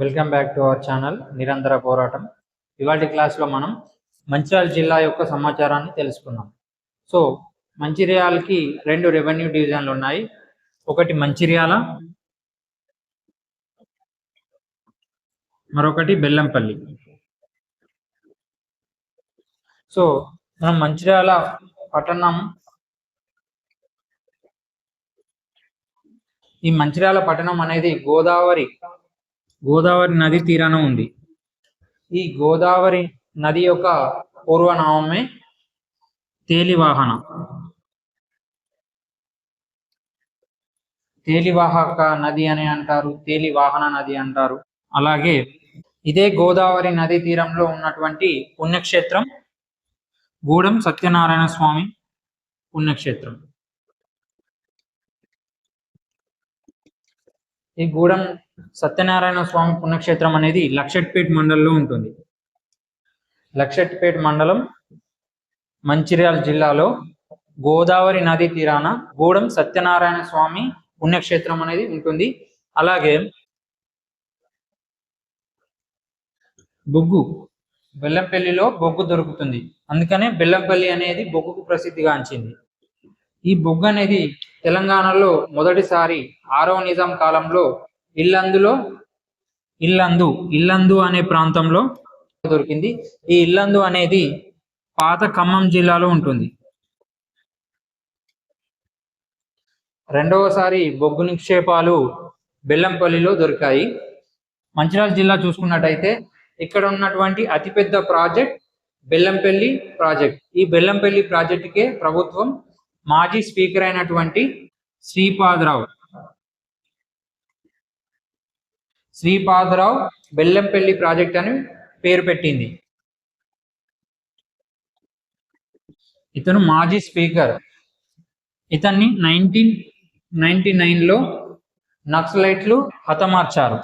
Welcome back to our channel నిరంతర పోరాటం ఇవాటి క్లాస్లో మనం మంచిర్యాల జిల్లా యొక్క సమాచారాన్ని తెలుసుకున్నాం సో మంచిర్యాలకి రెండు రెవెన్యూ డివిజన్లు ఉన్నాయి. ఒకటి మంచిర్యాల మరొకటి బెల్లంపల్లి. సో మనం మంచిర్యాల పట్టణం ఈ మంచిర్యాల పట్టణం అనేది గోదావరి గోదావరి నది తీరాన ఉంది. ఈ గోదావరి నది యొక్క పూర్వనామమే తేలివాహన. తేలివాహక నది అని అంటారు తేలివాహన నది అంటారు. అలాగే ఇదే గోదావరి నది తీరంలో ఉన్నటువంటి పుణ్యక్షేత్రం గూడెం సత్యనారాయణ స్వామి పుణ్యక్షేత్రం. ఈ గూడెం సత్యనారాయణ స్వామి పుణ్యక్షేత్రం అనేది లక్షట్పేట్ మండలంలో ఉంటుంది. లక్షట్పేట్ మండలం మంచిర్యాల జిల్లాలో గోదావరి నది తీరాన గూడెం సత్యనారాయణ స్వామి పుణ్యక్షేత్రం అనేది ఉంటుంది. అలాగే బొగ్గు బెల్లంపల్లిలో బొగ్గు దొరుకుతుంది. అందుకనే బెల్లంపల్లి అనేది బొగ్గుకు ప్రసిద్ధిగాంచింది ఈ బొగ్గు అనేది తెలంగాణలో మొదటిసారి ఆరవ నిజాం కాలంలో ఇల్లందులో ఇల్లందు ఇల్లందు అనే ప్రాంతంలో దొరికింది. ఈ ఇల్లందు అనేది పాత ఖమ్మం జిల్లాలో ఉంటుంది. రెండవసారి బొగ్గు నిక్షేపాలు బెల్లంపల్లిలో దొరికాయి. మంచిర్యాల జిల్లా చూసుకున్నట్టయితే ఇక్కడ ఉన్నటువంటి అతిపెద్ద ప్రాజెక్ట్ బెల్లంపల్లి ప్రాజెక్ట్. ఈ బెల్లంపల్లి ప్రాజెక్టుకే ప్రభుత్వం మాజీ స్పీకర్ అయినటువంటి శ్రీపాదరావు శ్రీపాదరావు బెల్లంపల్లి ప్రాజెక్ట్ అని పేరు పెట్టింది. ఇతను మాజీ స్పీకర్. ఇతన్ని నైన్టీన్ నైన్టీ నైన్లో నక్సలైట్లు హతమార్చారు.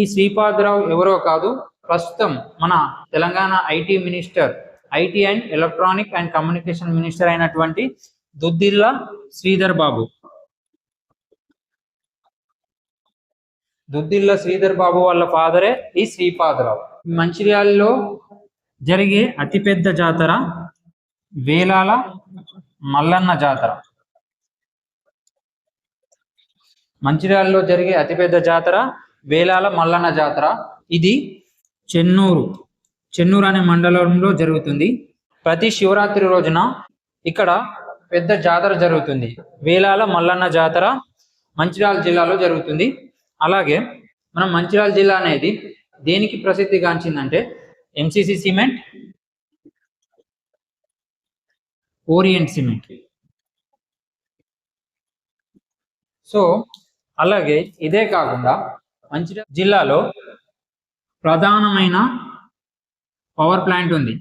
ఈ శ్రీపాదరావు ఎవరో కాదు ప్రస్తుతం మన Telangana IT minister IT and electronic and communication minister అయినటువంటి దుద్దిల్లా శ్రీధర్ బాబు. దుద్దిల్ల శ్రీధర్ బాబు వాళ్ళ ఫాదరే ఈ శ్రీపాదరావు మంచిర్యాలలో జరిగే అతిపెద్ద జాతర వేలాల మల్లన్న జాతర. మంచిర్యాలలో జరిగే అతిపెద్ద జాతర వేలాల మల్లన్న జాతర. ఇది చెన్నూరు చెన్నూరు అనే మండలంలో జరుగుతుంది. ప్రతి శివరాత్రి రోజున ఇక్కడ పెద్ద జాతర జరుగుతుంది. వేలాల మల్లన్న జాతర మంచిర్యాల జిల్లాలో జరుగుతుంది. అలాగే మనం మంచిర్యాల జిల్లా అనేది దేనికి ప్రసిద్ధిగాంచిందంటే MCC cement Orient cement. So అలాగే ఇదే కాకుండా మంచిర్యాల జిల్లాలో ప్రధానమైన పవర్ ప్లాంట్ ఉంది.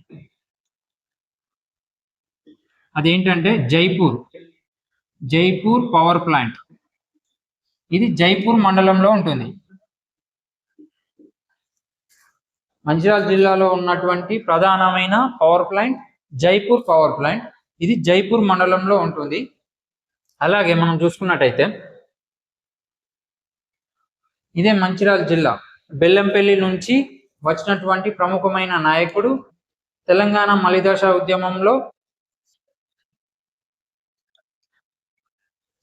అదేంటంటే జైపూర్ జైపూర్ పవర్ ప్లాంట్ ఇది జైపూర్ మండలంలో ఉంటుంది. మంచిర్యాల జిల్లాలో ఉన్నటువంటి ప్రధానమైన power plant Jaipur power plant ఇది జైపూర్ మండలంలో ఉంటుంది. అలాగే మనం చూసుకున్నట్టయితే ఇదే మంచిర్యాల జిల్లా. బెల్లంపల్లి నుంచి వచ్చినటువంటి ప్రముఖమైన నాయకుడు తెలంగాణ మలిదశ ఉద్యమంలో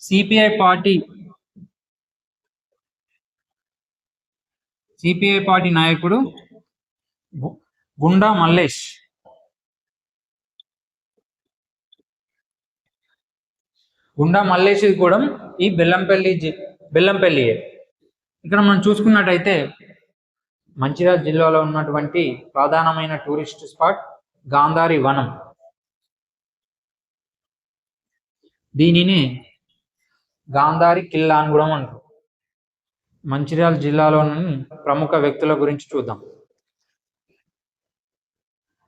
సిపిఐ పార్టీ సిపిఐ పార్టీ నాయకుడు గుండా మల్లేష్. గుండా మల్లేష్ కూడా ఈ బెల్లంపల్లి బెల్లంపల్లి ఇక్కడ మనం చూసుకున్నట్టయితే మంచిర్యాల జిల్లాలో ఉన్నటువంటి ప్రధానమైన టూరిస్ట్ స్పాట్ గాంధారి వనం. దీనిని గాంధారి కిల్లా అని కూడా అంటారు. మంచిర్యాల జిల్లాలోని ప్రముఖ వ్యక్తుల గురించి చూద్దాం.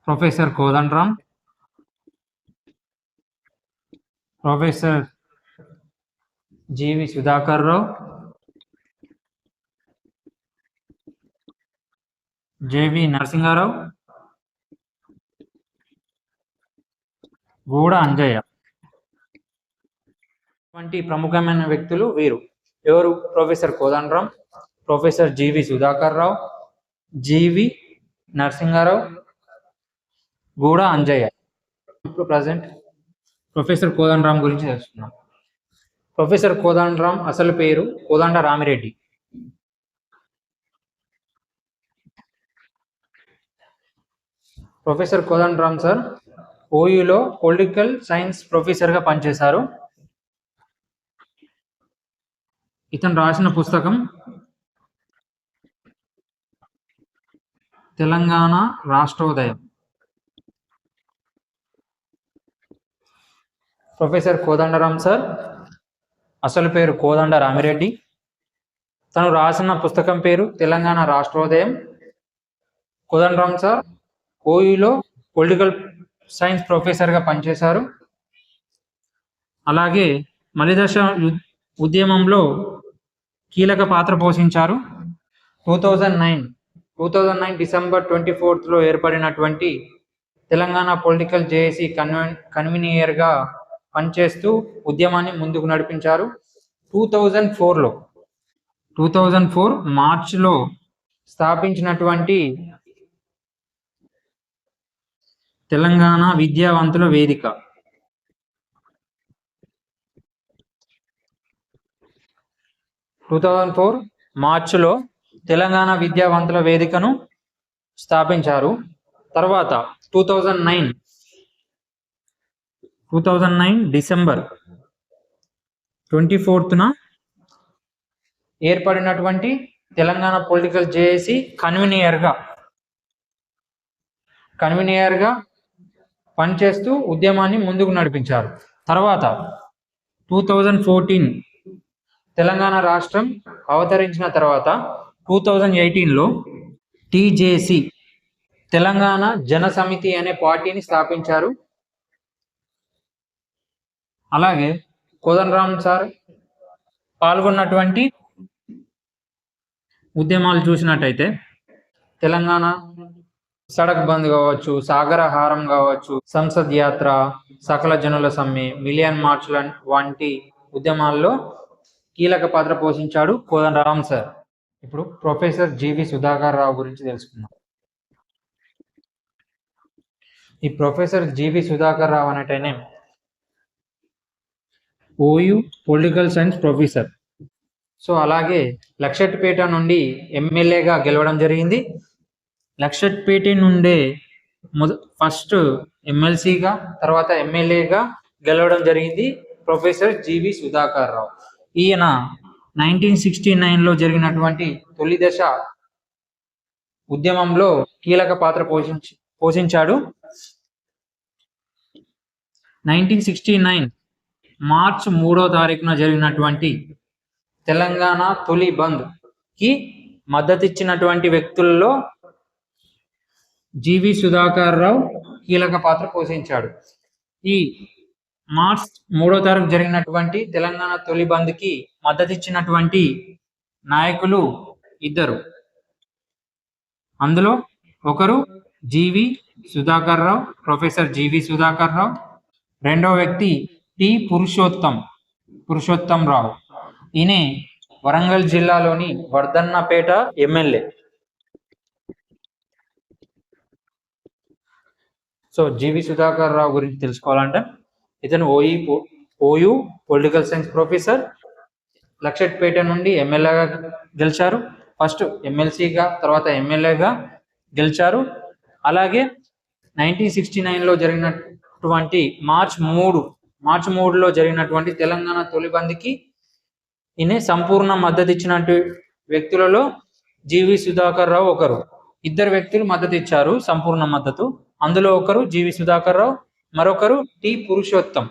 Professor Kodandaram professor GV Sudhakar Rao. JV Narasimharao. Guda Anjaiah. వంటి ప్రముఖమైన వ్యక్తులు వీరు. ఎవరు? Professor Kodandaram professor GV Sudhakar Rao GV Narasimharao Guda Anjaiah. ఇప్పుడు ప్రజెంట్ ప్రొఫెసర్ కోదండరామ్ గురించి తెలుసుకున్నాం ప్రొఫెసర్ కోదండరామ్ అసలు పేరు కోదండ రామిరెడ్డి. ప్రొఫెసర్ కోదండరామ్ సార్ ఓయూలో పొలిటికల్ సైన్స్ ప్రొఫెసర్గా పనిచేశారు. ఇతను రాసిన పుస్తకం తెలంగాణ రాష్ట్రోదయం. ప్రొఫెసర్ కోదండరామ్ సార్ అసలు పేరు కోదండ రామిరెడ్డి. తను రాసిన పుస్తకం పేరు తెలంగాణ రాష్ట్రోదయం. కోదండరామ్ సార్ ఓయూలో పొలిటికల్ సైన్స్ ప్రొఫెసర్గా పనిచేశారు. అలాగే మలిదశ ఉద్యమంలో కీలక పాత్ర పోషించారు. Two thousand nine two thousand nine December twenty ఫోర్త్లో ఏర్పడినటువంటి తెలంగాణ పొలిటికల్ జేఏసీ కన్వెన్ కన్వీనియర్గా పనిచేస్తూ ఉద్యమాన్ని ముందుకు నడిపించారు. టూ థౌజండ్ ఫోర్లో టూ థౌజండ్ ఫోర్ మార్చ్లో స్థాపించినటువంటి తెలంగాణ విద్యావంతుల వేదిక. టూ థౌజండ్ ఫోర్ మార్చిలో తెలంగాణ విద్యావంతుల వేదికను స్థాపించారు. తర్వాత two thousand nine two thousand nine December twenty ఫోర్త్న ఏర్పడినటువంటి తెలంగాణ పొలిటికల్ జేఏసీ కన్వీనియర్గా కన్వీనియర్గా పనిచేస్తూ ఉద్యమాన్ని ముందుకు నడిపించారు. తర్వాత టూ థౌజండ్ ఫోర్టీన్ తెలంగాణ రాష్ట్రం అవతరించిన తర్వాత టూ థౌజండ్ ఎయిటీన్లో టీజేసి తెలంగాణ జన సమితి అనే పార్టీని స్థాపించారు. అలాగే కోదండరామ్ సార్ పాల్గొన్నటువంటి ఉద్యమాలు చూసినట్టయితే తెలంగాణ సడక్ బంద్ కావచ్చు సాగరహారం కావచ్చు సంసద్ యాత్ర సకల జనుల సమ్మె మిలియన్ మార్చ్ వంటి ఉద్యమాల్లో కీలక పాత్ర పోషించాడు కోదండరామ్ సార్. ఇప్పుడు ప్రొఫెసర్ జీవి సుధాకర్ రావు గురించి తెలుసుకుందాం. ఈ ప్రొఫెసర్ జీవి Sudhakar Rao అనేటైనే OU political science professor. So అలాగే లక్షట్పేట నుండి ఎమ్మెల్యేగా గెలవడం జరిగింది. లక్షట్పేట నుండే మొద ఫస్ట్ ఎమ్మెల్సీగా తర్వాత ఎమ్మెల్యేగా గెలవడం జరిగింది ప్రొఫెసర్ జీవి సుధాకర్ రావు. ఈయన నైన్టీన్ సిక్స్టీ నైన్లో జరిగినటువంటి తొలి దశ ఉద్యమంలో కీలక పాత్ర పోషించి పోషించాడు. నైన్టీన్ సిక్స్టీ నైన్ మార్చ్ మూడో తారీఖున జరిగినటువంటి తెలంగాణ తొలి బంద్కి మద్దతిచ్చినటువంటి వ్యక్తుల్లో జీవి సుధాకర్ రావు కీలక పాత్ర పోషించాడు. ఈ మార్చ్ మూడో తారీఖు జరిగినటువంటి తెలంగాణ తొలి బంద్కి మద్దతిచ్చినటువంటి నాయకులు ఇద్దరు. అందులో ఒకరు GV Sudhakar Rao professor GV Sudhakar Rao. రెండో వ్యక్తి టి పురుషోత్తం పురుషోత్తం రావు. ఈయన వరంగల్ జిల్లాలోని Wardhannapet MLA. So GV Sudhakar Rao గురించి తెలుసుకోవాలంటే ఇతను OE OU political science professor Luxettipet నుండి ఎమ్మెల్యేగా గెలిచారు. ఫస్ట్ ఎమ్మెల్సీగా తర్వాత ఎమ్మెల్యేగా గెలిచారు. అలాగే నైన్టీన్ సిక్స్టీ నైన్లో జరిగినటువంటి మార్చ్ మూడు మార్చ్ మూడులో జరిగినటువంటి తెలంగాణ తొలి బంద్కి ఈయన సంపూర్ణ మద్దతు ఇచ్చినట్టు వ్యక్తులలో జీవి సుధాకర్ రావు ఒకరు. ఇద్దరు వ్యక్తులు మద్దతు ఇచ్చారు సంపూర్ణ మద్దతు. అందులో ఒకరు జీవి సుధాకర్ రావు మరొకరు టి పురుషోత్తం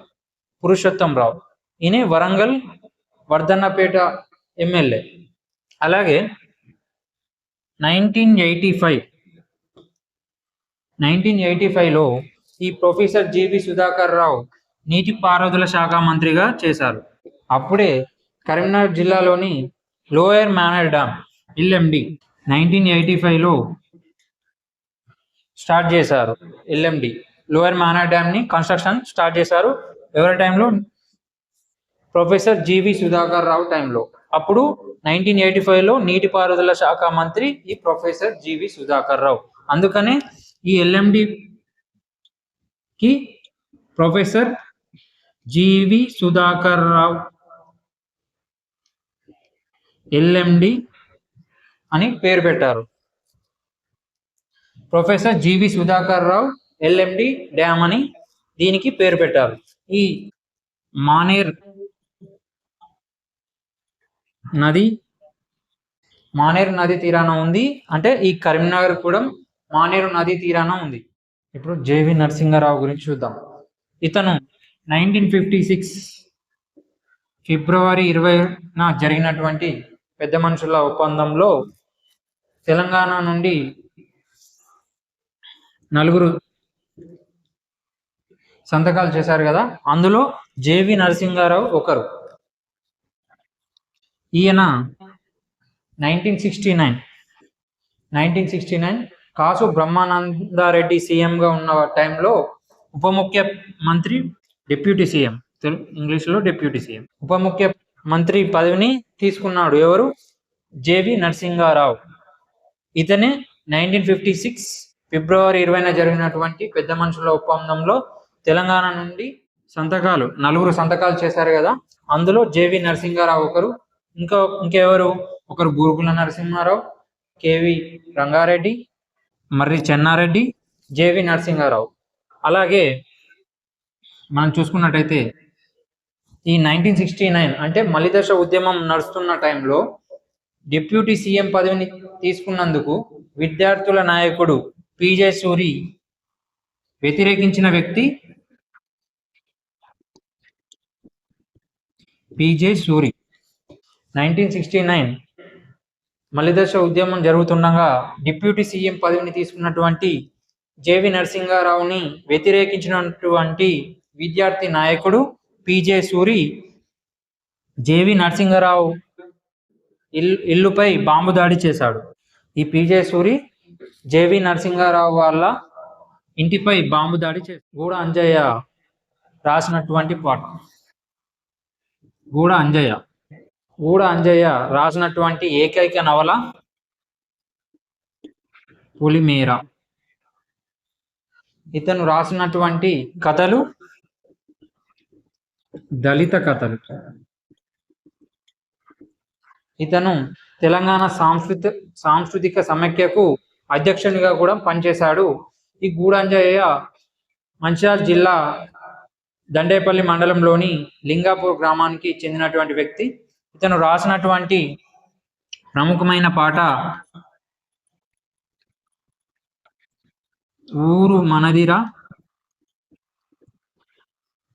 పురుషోత్తం రావు ఈయన వరంగల్ వర్ధన్నపేట ఎమ్మెల్యే. అలాగే nineteen eighty five nineteen eighty ఫైవ్లో ఈ ప్రొఫెసర్ జీవి సుధాకర్ రావు నీటిపారుదల శాఖ మంత్రిగా చేశారు. అప్పుడే కరీంనగర్ జిల్లాలోని lower Manair dam LMD nineteen eighty ఫైవ్లో స్టార్ట్ చేశారు ఎల్ఎండి లోయర్ మానా డ్యామ్ని కన్స్ట్రక్షన్ స్టార్ట్ చేశారు. ఎవరి టైంలో ప్రొఫెసర్ జీవి సుధాకర్ రావు టైంలో అప్పుడు నైన్టీన్ ఎయిటీ ఫైవ్లో నీటిపారుదల శాఖ మంత్రి ఈ ప్రొఫెసర్ జీవి సుధాకర్ రావు. అందుకనే ఈ ఎల్ఎండికి professor GV Sudhakar Rao LMD అని పేరు పెట్టారు. Professor GV Sudhakar Rao LMD dam అని దీనికి పేరు పెట్టారు ఈ మానేర్ నది మానేరు నది తీరాన ఉంది. అంటే ఈ కరీంనగర్ కూడా మానేరు నది తీరాన ఉంది. ఇప్పుడు జేవి నరసింహారావు గురించి చూద్దాం. ఇతను నైన్టీన్ ఫిఫ్టీ సిక్స్ ఫిబ్రవరి ఇరవైన జరిగినటువంటి పెద్ద మనుషుల ఒప్పందంలో తెలంగాణ నుండి నలుగురు సంతకాలు చేశారు కదా? అందులో జేవి నరసింహారావు ఒకరు. ఈయన nineteen sixty nine. Nineteen sixty nine Kasu Brahmananda Reddy సీఎంగా ఉన్న టైంలో ఉప ముఖ్యమంత్రి డిప్యూటీ సీఎం. ఇంగ్లీష్లో డిప్యూటీ సీఎం. ఉప ముఖ్యమంత్రి పదవిని తీసుకున్నాడు ఎవరు? జేవి నరసింహారావు. ఇతనే నైన్టీన్ ఫిఫ్టీ సిక్స్ ఫిబ్రవరి ఇరవైన జరిగినటువంటి పెద్ద మనుషుల ఒప్పందంలో తెలంగాణ నుండి సంతకాలు నలుగురు సంతకాలు చేశారు కదా. అందులో జేవి నరసింహారావు ఒకరు ఇంకా ఇంకెవరు? ఒకరు బూరుగుల నరసింహారావు కేవి రంగారెడ్డి మర్రి చెన్నారెడ్డి జేవి నరసింహారావు. అలాగే మనం చూసుకున్నట్టయితే ఈ నైన్టీన్ సిక్స్టీ నైన్ అంటే మలిదశ ఉద్యమం నడుస్తున్న టైంలో డిప్యూటీ సీఎం పదవిని తీసుకున్నందుకు విద్యార్థుల నాయకుడు పిజే సూరి వ్యతిరేకించిన వ్యక్తి PJ Suri. Nineteen sixty nine. మలిదశ ఉద్యమం జరుగుతుండగా డిప్యూటీ సీఎం పదవిని తీసుకున్నటువంటి జేవి నరసింహారావుని వ్యతిరేకించినటువంటి విద్యార్థి నాయకుడు పిజే సూరి జేవి నరసింహారావు ఇల్లు ఇల్లుపై బాంబు దాడి చేశాడు. ఈ పిజే సూరి జేవి నరసింహారావు వాళ్ళ ఇంటిపై బాంబు దాడి చే గూడ అంజయ్య రాసినటువంటి పాట. గూడ అంజయ్య. గూడ అంజయ్య రాసినటువంటి ఏకైక నవల పులిమేర. ఇతను రాసినటువంటి కథలు దళిత కథలు. ఇతను తెలంగాణ సాంస్కృతి సాంస్కృతిక సమైక్యకు అధ్యక్షునిగా కూడా పనిచేశాడు. ఈ గూడంజయ్య మంచిర్యాల జిల్లా దండేపల్లి మండలంలోని లింగాపూర్ గ్రామానికి చెందినటువంటి వ్యక్తి. ఇతను రాసినటువంటి ప్రముఖమైన పాట ఊరు మనదిరా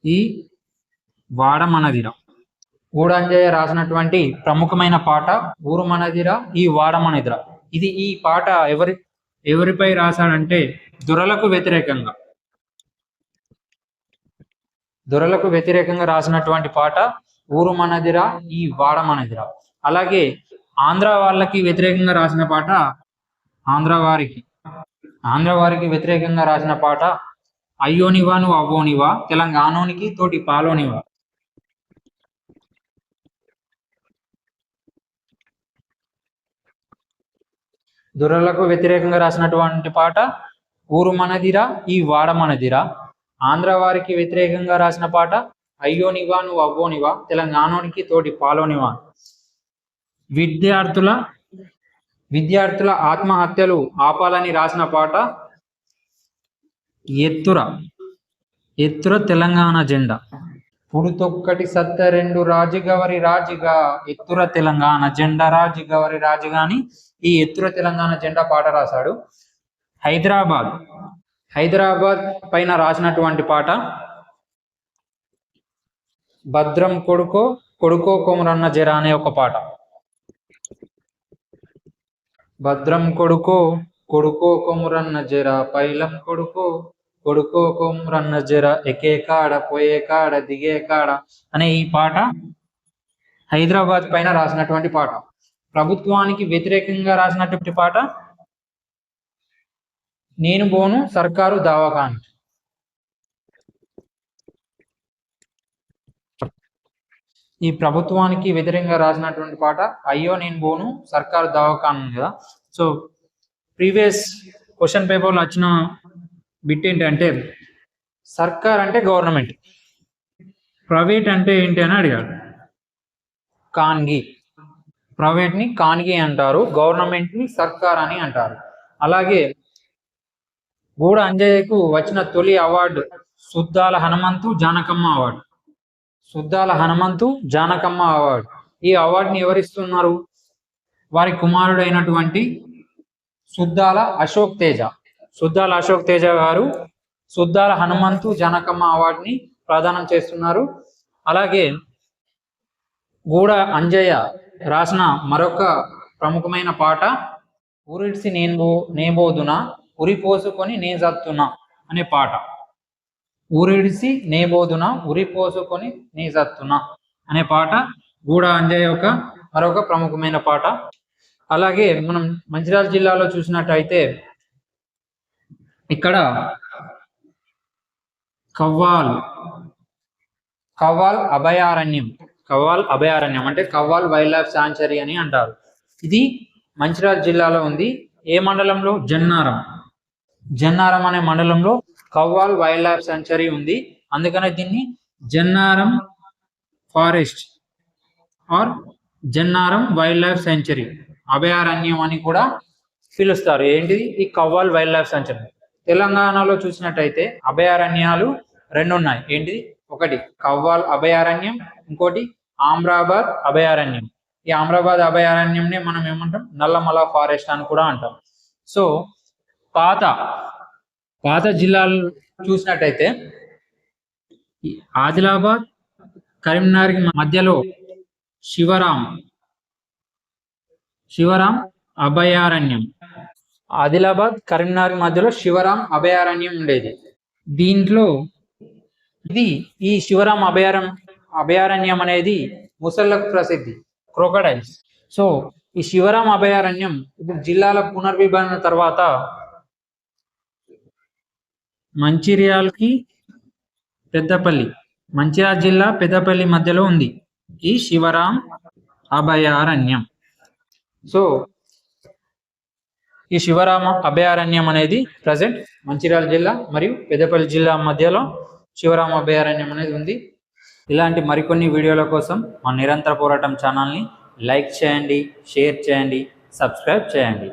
ఈ వాడ మనదిరా. ఊడంజయ్య రాసినటువంటి ప్రముఖమైన పాట ఊరు మనదిరా ఈ వాడ మనదిరా. ఇది ఈ పాట ఎవరి ఎవరిపై రాశాడంటే దురలకు వ్యతిరేకంగా. దొరలకు వ్యతిరేకంగా రాసినటువంటి పాట ఊరు మనదిరా ఈ వాడ మనదిరా. అలాగే ఆంధ్ర వాళ్ళకి వ్యతిరేకంగా రాసిన పాట ఆంధ్ర వారికి. ఆంధ్ర వారికి వ్యతిరేకంగా రాసిన పాట అయ్యోనివా నువ్వు అవ్వోనివా తెలంగాణోనికి తోటి పాలోనివా. దొరలకు వ్యతిరేకంగా రాసినటువంటి పాట ఊరు మనదిరా ఈ వాడ మనదిరా. ఆంధ్ర వారికి వ్యతిరేకంగా రాసిన పాట అయ్యోనివా నువ్వు అవ్వోనివా తెలంగాణోనికి తోటి పాలోనివా విద్యార్థుల విద్యార్థుల ఆత్మహత్యలు ఆపాలని రాసిన పాట ఎత్తుర ఎత్తుర తెలంగాణ జెండా. పుడుతొక్కటి సత్త రెండు రాజుగవరి రాజుగా ఎత్తుర తెలంగాణ జెండా రాజుగవరి రాజుగా అని ఈ ఎత్తుర తెలంగాణ జెండా పాట రాశాడు హైదరాబాద్. హైదరాబాద్ పైన రాసినటువంటి పాట భద్రం కొడుకో కొడుకో కొమురన్న జర అనే ఒక పాట. భద్రం కొడుకో కొడుకో కొమురన్న జర పైలం కొడుకో కొడుకో కొమురన్న జర ఎకే కాడ పోయే కాడ దిగే కాడ అనే ఈ పాట హైదరాబాద్ పైన రాసినటువంటి పాట. ప్రభుత్వానికి వ్యతిరేకంగా రాసినటువంటి పాట నేను బోను సర్కారు దావాఖాన్. ఈ ప్రభుత్వానికి వ్యతిరేకంగా రాసినటువంటి పాట అయ్యో నేను బోను సర్కారు దావాఖాన్ కదా. సో ప్రీవియస్ క్వశ్చన్ పేపర్లో వచ్చిన బిట్ ఏంటంటే సర్కార్ అంటే గవర్నమెంట్. ప్రైవేట్ అంటే ఏంటి అని అడిగాడు. కాన్గి ప్రైవేట్ని కాన్గి అంటారు గవర్నమెంట్ని సర్కార్ అని అంటారు. అలాగే గూడ అంజయ్యకు వచ్చిన తొలి award Suddala Hanumanthu Janakamma award. Suddala Hanumanthu Janakamma award. ఈ అవార్డుని ఎవరిస్తున్నారు? వారి కుమారుడైనటువంటి సుద్దాల అశోక్ తేజ. సుద్దాల అశోక్ తేజ గారు సుద్దాల హనుమంతు జానకమ్మ అవార్డుని ప్రదానం చేస్తున్నారు. అలాగే గూడ అంజయ్య రాసిన మరొక ప్రముఖమైన పాట ఊరిడ్సి నేను నేబోదున? ఉరి పోసుకొని నే జత్తునా అనే పాట. ఊరిడిసి నేబోదున ఉరి పోసుకొని నీ జత్తునా అనే పాట. గూడ అంజయ్ యొక్క మరొక ప్రముఖమైన పాట. అలాగే మనం మంచిర్యాల జిల్లాలో చూసినట్టయితే ఇక్కడ కవ్వాల్ కవ్వాల్ అభయారణ్యం కవ్వాల్ అభయారణ్యం అంటే కవ్వాల్ వైల్డ్ లైఫ్ శాంచరీ అని అంటారు. ఇది మంచిర్యాల జిల్లాలో ఉంది. ఏ మండలంలో? జన్నారం. జన్నారం అనే మండలంలో కవ్వాల్ వైల్డ్ లైఫ్ సెంచరీ ఉంది. అందుకనే దీన్ని Jannaram forest or Jannaram wildlife sanctuary అభయారణ్యం అని కూడా పిలుస్తారు. ఏంటిది? ఈ కవ్వాల్ వైల్డ్ లైఫ్ సెంచరీ. తెలంగాణలో చూసినట్టయితే అభయారణ్యాలు రెండు ఉన్నాయి. ఏంటిది? ఒకటి కవ్వాల్ అభయారణ్యం ఇంకోటి ఆమ్రాబాద్ అభయారణ్యం. ఈ ఆమ్రాబాద్ అభయారణ్యంని మనం ఏమంటాం? నల్లమల ఫారెస్ట్ అని కూడా అంటాం. సో పాత పాత జిల్లాలు చూసినట్టయితే ఆదిలాబాద్ కరీంనగర్ మధ్యలో శివరాం శివరాం అభయారణ్యం. ఆదిలాబాద్ కరీంనగర్ మధ్యలో శివరాం అభయారణ్యం ఉండేది. దీంట్లో ఇది ఈ శివరాం అభయారణ్యం అభయారణ్యం అనేది ముసళ్ళకు ప్రసిద్ధి క్రోకడైల్స్. సో ఈ శివరాం అభయారణ్యం ఇప్పుడు జిల్లాల పునర్విభజన తర్వాత మంచిర్యాలకి పెద్దపల్లి. మంచిర్యాల జిల్లా పెద్దపల్లి మధ్యలో ఉంది. ఈ శివరాం అభయారణ్యం. సో ఈ శివరామ అభయారణ్యం అనేది ప్రజెంట్ మంచిర్యాల జిల్లా మరియు పెద్దపల్లి జిల్లా మధ్యలో శివరామ అభయారణ్యం అనేది ఉంది. ఇలాంటి మరికొన్ని వీడియోల కోసం మా నిరంతర పోరాటం ఛానల్ని లైక్ చేయండి షేర్ చేయండి సబ్స్క్రైబ్ చేయండి.